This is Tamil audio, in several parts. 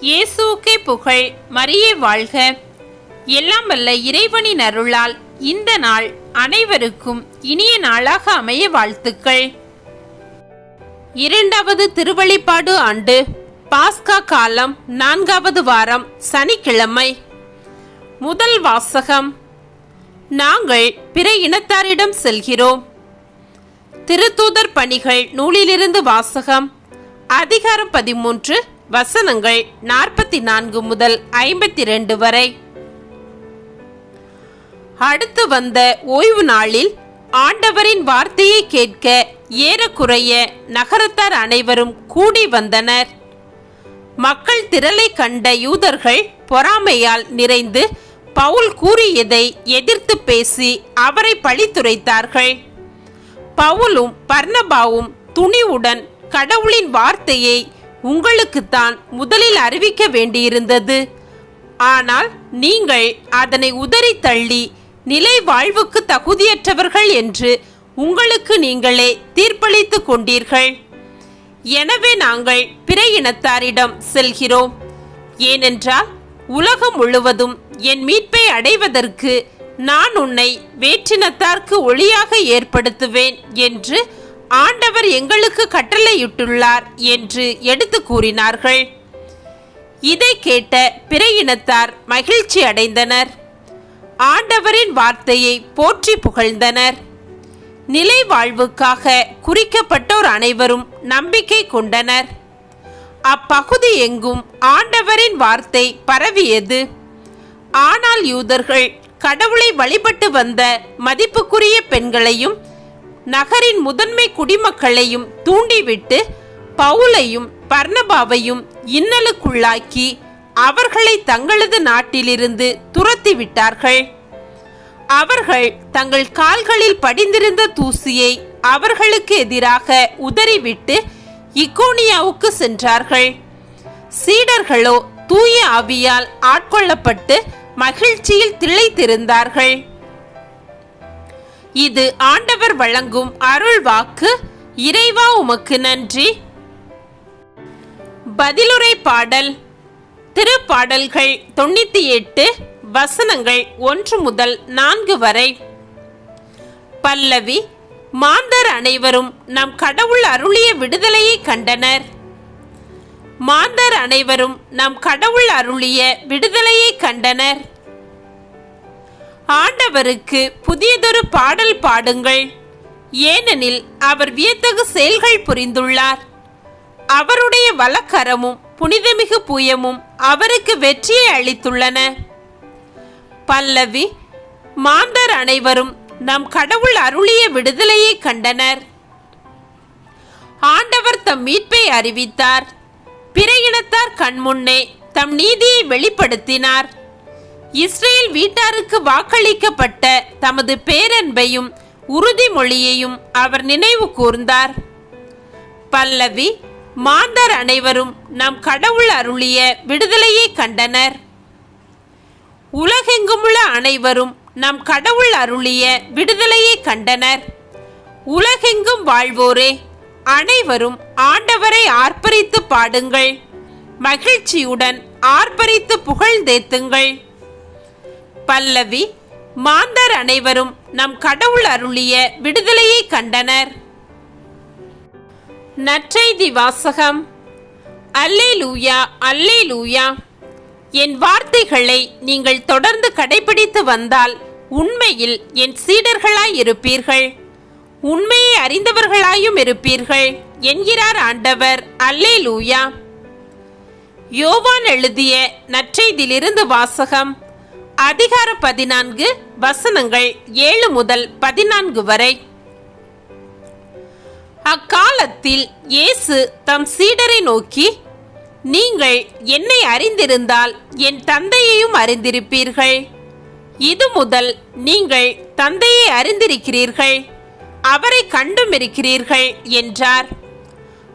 இயேசுக்கே புகழ் மரியே வாழ்க. எல்லாம் வல்ல இறைவனின் அருளால் இந்த நாள் அனைவருக்கும் இனிய நாளாக அமைய வாழ்த்துக்கள். இரண்டாவது திருவழிப்பாடு ஆண்டு பாஸ்கா காலம் நான்காவது வாரம் சனிக்கிழமை. முதல் வாசகம் நாங்கள் பிற இனத்தாரிடம் செல்கிறோம். திருத்தூதர் பணிகள் நூலிலிருந்து வாசகம் அதிகாரம் பதிமூன்று வசனங்கள் நாற்பத்தி நான்கு முதல் ஐம்பத்தி ரெண்டு வரை. அடுத்து வந்த ஓய்வு நாளில் ஆண்டவரின் வார்த்தையை கேட்க ஏறக்குறைய நகரத்தார் அனைவரும் கூடி வந்தனர். மக்கள் திரளை கண்ட யூதர்கள் பொறாமையால் நிறைந்து பவுல் கூறியதை எதிர்த்து பேசி அவரை பழித்துரைத்தார்கள். பவுலும் பர்ணபாவும் துணிவுடன் கடவுளின் வார்த்தையை உங்களுக்குத்தான் முதலில் அறிவிக்க வேண்டியிருந்தது. ஆனால் நீங்கள் அதனை உதறி தள்ளி நிலை வாழ்வுக்கு தகுதியற்றவர்கள் என்று உங்களுக்கு நீங்களே தீர்ப்பளித்துக் கொண்டீர்கள். எனவே நாங்கள் பிற இனத்தாரிடம் செல்கிறோம். ஏனென்றால் உலகம் முழுவதும் என் மீட்பை அடைவதற்கு நான் உன்னை வேற்றினத்தார்க்கு ஒளியாக ஏற்படுத்துவேன் என்று ஆண்டவர் எங்களுக்கு கட்டளையிட்டுள்ளார் என்று எடுத்து கூறினார்கள். இதை கேட்ட பிற இனத்தார் மகிழ்ச்சி அடைந்தனர். ஆண்டவரின் வார்த்தையை போற்றி புகழ்ந்தனர். நிலை வாழ்வுக்காக குறிக்கப்பட்டோர் அனைவரும் நம்பிக்கை கொண்டனர். அப்பகுதி எங்கும் ஆண்டவரின் வார்த்தை பரவியது. ஆனால் யூதர்கள் கடவுளை வழிபட்டு வந்த மதிப்புக்குரிய பெண்களையும் நகரின் முதன்மை குடிமக்களையும் தூண்டிவிட்டு பவுலையும் பர்ணபாவையும் இன்னலுக்குள்ளாக்கி அவர்களை தங்களது நாட்டிலிருந்து துரத்தி விட்டார்கள் அவர்கள் தங்கள் கால்களில் படிந்திருந்த தூசியை அவர்களுக்கு எதிராக உதறிவிட்டு இக்கோனியாவுக்கு சென்றார்கள். சீடர்களோ தூய ஆவியால் ஆட்கொள்ளப்பட்டு மகிழ்ச்சியில் திளைத்திருந்தார்கள். இது ஆண்டவர் வழங்கும் அருள் வாக்கு. இறைவா உமக்கு நன்றி. பதிலுரை பாடல். திருப்பாடல்கள் தொண்ணூத்தி எட்டு வசனங்கள் ஒன்று முதல் நான்கு வரை. பல்லவி மாந்தர் அனைவரும் நம் கடவுள் அருளிய விடுதலையை கண்டனர். மாந்தர் அனைவரும் நம் கடவுள் அருளிய விடுதலையை கண்டனர். ஆண்டவருக்கு புதியதொரு பாடல் பாடுங்கள். ஏனெனில் அவர் வியத்தகு செயல்கள் புரிந்துள்ளார். அவருடைய வலக்கரமும் புனிதமிகு புயமும் அவருக்கு வெற்றியை அளித்துள்ளன. பல்லவி மாந்தர் அனைவரும் நம் கடவுள் அருளிய விடுதலையை கண்டனர். ஆண்டவர் தம் மீட்பை அறிவித்தார். பிற இனத்தார் கண்முன்னே தம் நீதியை வெளிப்படுத்தினார். இஸ்ரேல் வீட்டாருக்கு வாக்களிக்கப்பட்ட தமது பேரன்பையும் உறுதிமொழியையும் அவர் நினைவு கூர்ந்தார். பல்லவி மாந்தர் அனைவரும் நம் கடவுள் அருளிய விடுதலையை கண்டனர். உலகெங்குமுள்ள அனைவரும் நம் கடவுள் அருளிய விடுதலையை கண்டனர். உலகெங்கும் வாழ்வோரே அனைவரும் ஆண்டவரை ஆர்ப்பரித்து பாடுங்கள். மகிழ்ச்சியுடன் ஆர்ப்பரித்து புகழ்ந்தேத்துங்கள். பல்லவி மாந்தர் அனைவரும் நம் கடவுள் அருளிய விடுதலையை கண்டனர். நற்செய்தி வாசகம் அல்லே லூயா அல்லே லூயா என் வார்த்தைகளை நீங்கள் தொடர்ந்து கடைபிடித்து வந்தால் உண்மையில் என் சீடர்களாய் இருப்பீர்கள். உண்மையை அறிந்தவர்களாயும் இருப்பீர்கள் என்கிறார் ஆண்டவர். அல்லே லூயா யோவான் எழுதிய நற்செய்தியிலிருந்து வாசகம் அதிகார பதினான்கு வசனங்கள் ஏழு முதல் பதினான்கு வரை. அக்காலத்தில் இயேசு தம் சீடரை நோக்கி நீங்கள் என்னை அறிந்திருந்தால் என் தந்தையையும் அறிந்திருப்பீர்கள். இது முதல் நீங்கள் தந்தையை அறிந்திருக்கிறீர்கள். அவரை கண்டும் இருக்கிறீர்கள் என்றார்.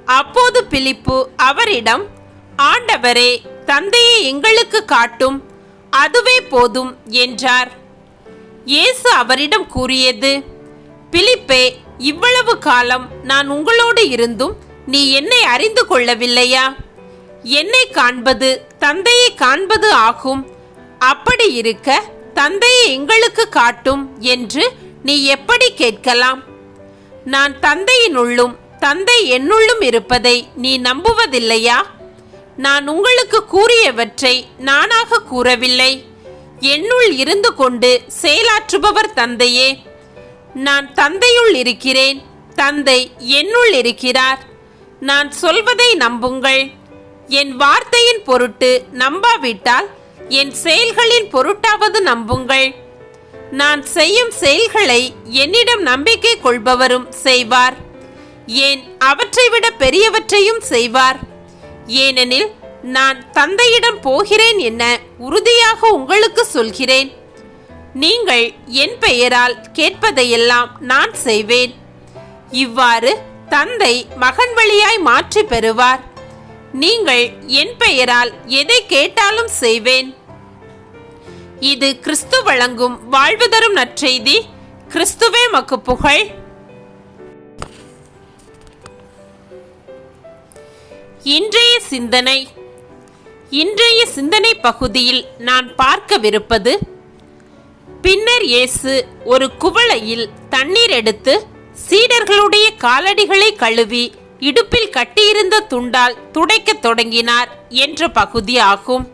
அப்போது பிலிப்பு அவரிடம் ஆண்டவரே தந்தையை எங்களுக்கு காட்டும் அதுவே போதும் என்றார். இயேசு அவரிடம் கூறியது பிலிப்பே இவ்வளவு காலம் நான் உங்களோடு இருந்தும் நீ என்னை அறிந்து கொள்ளவில்லையா? என்னை காண்பது தந்தையை காண்பது ஆகும். அப்படி இருக்க தந்தையை எங்களுக்கு காட்டும் என்று நீ எப்படி கேட்கலாம்? நான் தந்தையினுள்ளும் தந்தை என்னுள்ளும் இருப்பதை நீ நம்புவதில்லையா? நான் உங்களுக்கு கூறியவற்றை நானாக கூறவில்லை. என்னுள் இருந்து கொண்டு செயலாற்றுபவர் தந்தையே நான் தந்தையுள் இருக்கிறேன் தந்தை என்னுள் இருக்கிறார். நான் சொல்வதை நம்புங்கள். என் வார்த்தையின் பொருட்டு நம்பாவிட்டால் என் செயல்களின் பொருட்டாவது நம்புங்கள். நான் செய்யும் செயல்களை என்னிடம் நம்பிக்கை கொள்பவரும் செய்வார். ஏன் அவற்றை விட பெரியவற்றையும் செய்வார். ஏனெனில் நான் தந்தையிடம் போகிறேன் என உறுதியாக உங்களுக்கு சொல்கிறேன். நீங்கள் என் பெயரால் கேட்பதையெல்லாம் நான் செய்வேன். இவ்வாறு தந்தை மகன் வழியாய் மாற்றி பெறுவார். நீங்கள் என் பெயரால் எதை கேட்டாலும் செய்வேன். இது கிறிஸ்து வழங்கும் வாழ்வு தரும் நற்செய்தி. கிறிஸ்துவே மக்கு புகழ். இன்றைய சிந்தனை. இன்றைய சிந்தனை பகுதியில் நான் பார்க்கவிருப்பது பின்னர் இயேசு ஒரு குவளையில் தண்ணீர் எடுத்து சீடர்களுடைய காலடிகளை கழுவி இடுப்பில் கட்டியிருந்த துண்டால் துடைக்கத் தொடங்கினார் என்ற பகுதி ஆகும்.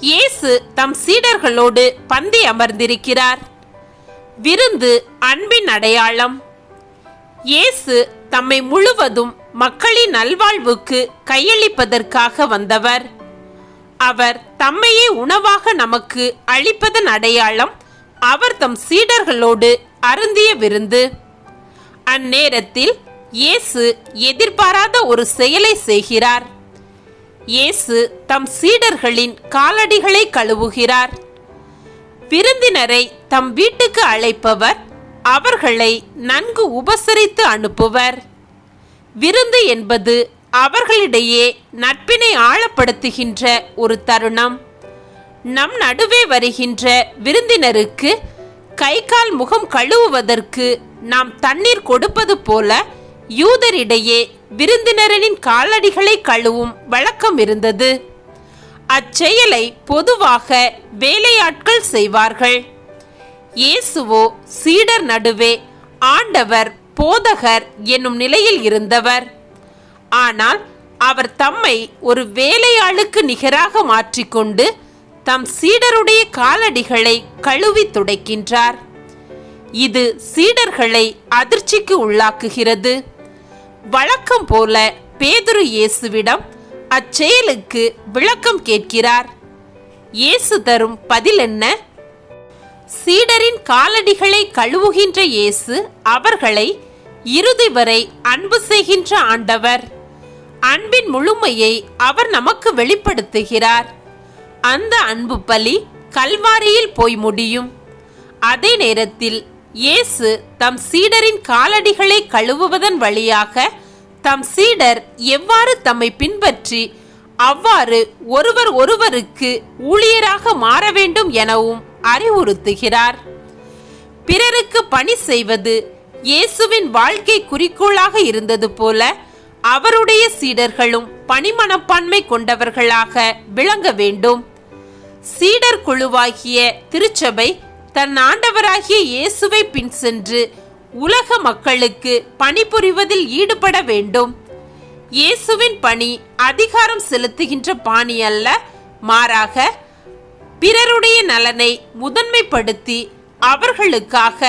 இயேசு தம் சீடர்களோடு பந்தி அமர்ந்திருக்கிறார். விருந்து அன்பின் அடையாளம். இயேசு தம்மை முழுவதும் மக்களின் நல்வாழ்வுக்கு கையளிப்பதற்காக வந்தவர். அவர் தம்மையே உணவாக நமக்கு அளிப்பதன் அடையாளம் அவர் தம் சீடர்களோடு அருந்திய விருந்து. அந்நேரத்தில் இயேசு எதிர்பாராத ஒரு செயலை செய்கிறார். இயேசு தம் சீடர்களின் காலடிகளை கழுவுகிறார். விருந்தினரை தம் வீட்டுக்கு அழைப்பவர் அவர்களை நன்கு உபசரித்து அனுப்புவர். விருந்து என்பது அவர்களிடையே நட்பினை ஆழப்படுத்துகின்ற ஒரு தருணம். நம் நடுவே வருகின்ற விருந்தினருக்கு கை கால் முகம் கழுவுவதற்கு நாம் தண்ணீர் கொடுப்பது போல யூதரிடையே விருந்தினரின் காலடிகளை கழுவும் வழக்கம் இருந்தது. அச்செயலை பொதுவாக வேலையாட்கள் செய்வார்கள். இயேசுவோ சீடர் நடுவே ஆண்டவர் போதகர் என்னும் நிலையில் இருந்தவர். ஆனால் அவர் தம்மை ஒரு வேலையாளுக்கு நிகராக மாற்றிக்கொண்டு தம் சீடருடைய காலடிகளை கழுவி துடைக்கின்றார். இது சீடர்களை அதிர்ச்சிக்கு உள்ளாக்குகிறது. வழக்கம் போல பேதுரு இயேசுவிடம் அச்செயலுக்கு விளக்கம் கேட்கிறார். இயேசு தரும் பதில் என்ன? சீடரின் காலடிகளை கழுவுகின்ற இயேசு அவர்களை இறுதி வரை அன்பு செய்கின்ற ஆண்டவர். அன்பின் முழுமையை அவர் நமக்கு வெளிப்படுத்துகிறார். அந்த அன்பு பலி கல்வாரியில் போய் முடியும். அதே நேரத்தில் இயேசு தம் சீடரின் காலடிகளை கழுவுவதன் வழியாக தம் சீடர் எவ்வாறு தம்மை பின்பற்றி அவ்வாறு ஒருவர் ஒருவருக்கு ஊழியராக மாற வேண்டும் எனவும் அறிவுறுத்துகிறார். பிறருக்கு பணி செய்வது இயேசுவின் வாழ்க்கை குறிக்கோளாக இருந்தது போல அவருடைய சீடர்களும் பணிமனப்பான்மை கொண்டவர்களாக விளங்க வேண்டும். சீடர் குழுவாகிய திருச்சபை தன் ஆண்டவராகிய இயேசுவை பின் சென்று உலக மக்களுக்கு பணிபுரிவதில் ஈடுபட வேண்டும். இயேசுவின் பணி அதிகாரம் செலுத்துகின்ற பாணி அல்ல மாறாக பிறருடைய நலனை முதன்மைப்படுத்தி அவர்களுக்காக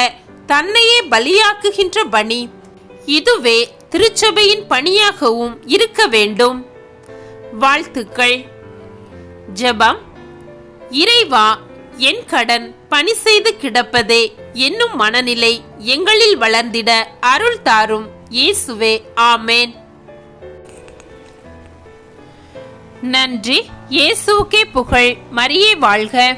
தன்னையே பலியாக்குகின்ற பணி இதுவே திருச்சபையின் பணியாகவும் இருக்க வேண்டும். வாழ்த்துக்கள். ஜெபம். இறைவா என் கடன் பணி செய்து கிடப்பதே என்னும் மனநிலை எங்களில் வளர்ந்திட அருள் தாரும் இயேசுவே ஆமேன். நன்றி. இயேசுவுக்கே புகழ். மரியே வாழ்க.